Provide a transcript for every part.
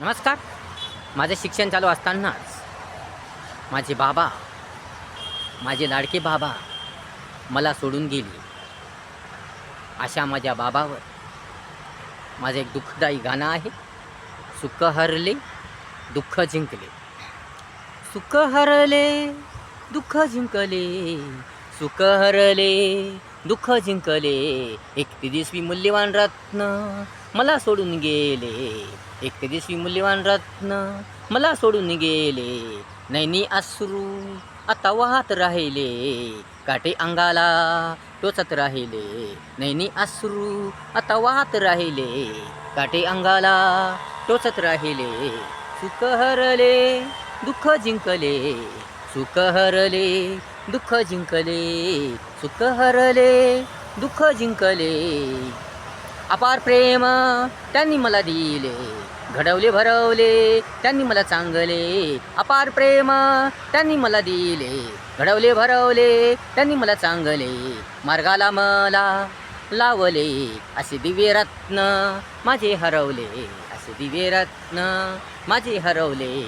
नमस्कार. माझं शिक्षण चालू असतानाच माझे बाबा माझे लाडके बाबा मला सोडून गेले. अशा माझ्या बाबावर माझं एक दुःखदायी गाणं आहे. सुख हरले दुःख जिंकले. सुख हरले दुःख जिंकले. सुख हरले दुःख जिंकले. एक तेजस्वी मूल्यवान रत्न मला सोडून गेले. एक तेजस्वी मूल्यवान रत्न मला सोडून गेले. नैनी अश्रू आता वाहत राहिले. काटे अंगाला टोचत राहिले. नैनी अश्रू आता वाहत राहिले. काटे अंगाला टोचत राहिले. सुख हरले दुःख जिंकले. सुख हरले दुःख जिंकले सुख हरले दुःख जिंकले. अपार प्रेम त्यांनी मला दिले घडवले भरवले त्यांनी मला चांगले. अपार प्रेम त्यांनी मला दिले घडवले भरवले त्यांनी मला चांगले. मार्गाला मला लावले असे दिव्य रत्न माझे हरवले. असे दिव्य रत्न माझे हरवले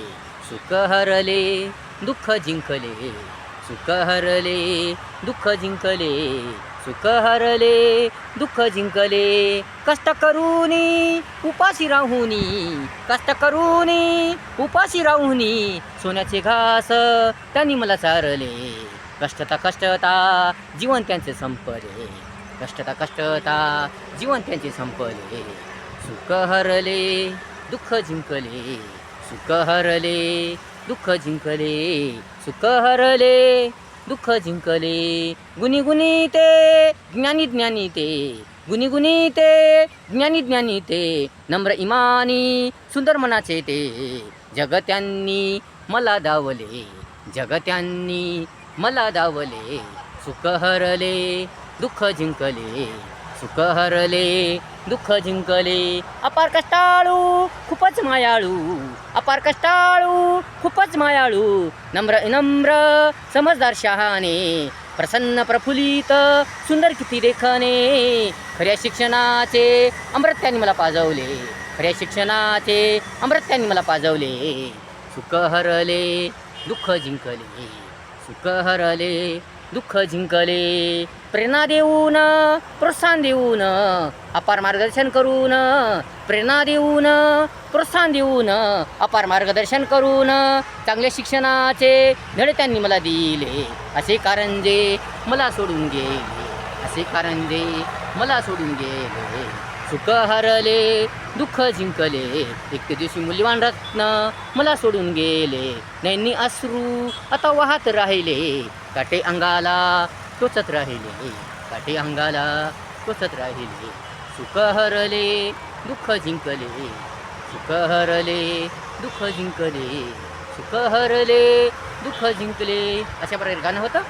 सुख हरले दुःख जिंकले. सुख हरले दुःख जिंकले. सुख हरले दुःख जिंकले. कष्ट करूनी उपाशी राहुनी कष्ट करूनी उपाशी राहुनी सोन्याचे घास त्यांनी मला चारले कष्टता कष्टता जीवन त्यांचे संपले. कष्टता कष्टता जीवन त्यांचे संपले. सुख हरले दुःख जिंकले. सुख हरले दुःख जिंकले सुख हरले. दुःख जिंकले गुणी गुणी ते ज्ञानी ज्ञानी ते. गुणी गुणी ते ज्ञानी ज्ञानी ते. नम्र इमानी सुंदर मनाचे ते. जगत्यांनी मला दावले जगत्यांनी मला दावले. सुख हरले दुःख जिंकले सुख हरले. दुःख जिंकले. अपार कष्टाळू खूपच मायाळू. अपार कष्टाळू खूपच मायाळू. नम्र नम्र समजदार शहाणे प्रसन्न प्रफुल्लित सुंदर किती देखणे. खऱ्या शिक्षणाचे अमृत त्यांनी मला पाजवले. खऱ्या शिक्षणाचे अमृत त्यांनी मला पाजवले. सुख हरले दुःख जिंकले. सुख हरले दुःख जिंकले. प्रेरणा देऊन प्रोत्साहन देऊन अपार मार्गदर्शन करून प्रेरणा देऊन प्रोत्साहन देऊन अपार मार्गदर्शन करून चांगल्या शिक्षणाचे धडे त्यांनी मला दिले. असे कारंजे मला सोडून गेले. असे कारंजे मला सोडून गेले. सुख हरले दुःख जिंकले. एक ते दिवशी मूल्यवान रत्न मला सोडून गेले. नैनी अश्रू आता वाहत राहिले. काटे अंगाला टोचत राहिले. काटे अंगाला टोचत राहिले. सुख हरले दुःख जिंकले. सुख हरले दुःख जिंकले. सुख हरले दुःख जिंकले. अशा प्रकारे गाणं होतं?